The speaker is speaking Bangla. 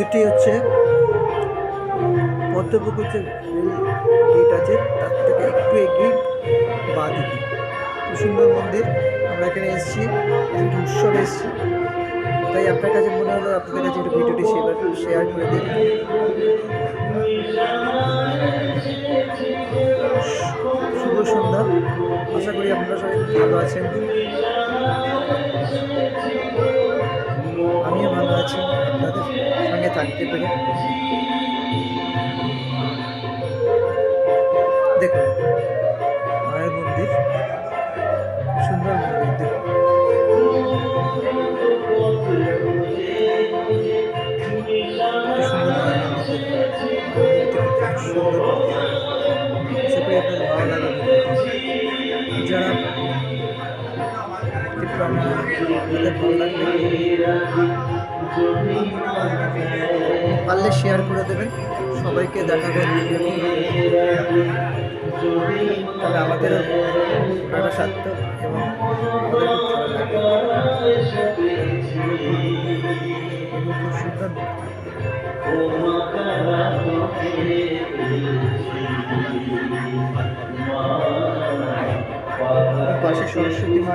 মন্দিরটি হচ্ছে, পদ্মপুকুর যে গেট আছে, তার থেকে একটু এগিয়ে বা দিকে সুন্দর মন্দির, আমরা এখানে এসেছি, একটু উৎসব এসেছি। তাই আপনার কাছে মনে হলো আপনাদের কাছে একটু ভিডিওটি শেয়ার শেয়ার করে দিন। শুভ সন্ধ্যা। আশা করি আপনারা সবাই ভালো আছেন। থাকতে পেরে দেখুন মায়ের মন্দির সুন্দর মন্দির দেখুন কি সুন্দর মায়ের মন্দির মন্দিরটি খুব সুন্দর আশা করি আপনাদের ভালো লাগবে যারা ত্রিপুরা তাদের ভালো লাগবে পারলে শেয়ার করে দেবেন সবাইকে দেখাবেন তাহলে এবং আমাদের সুন্দর পাশে সরস্বতী মা।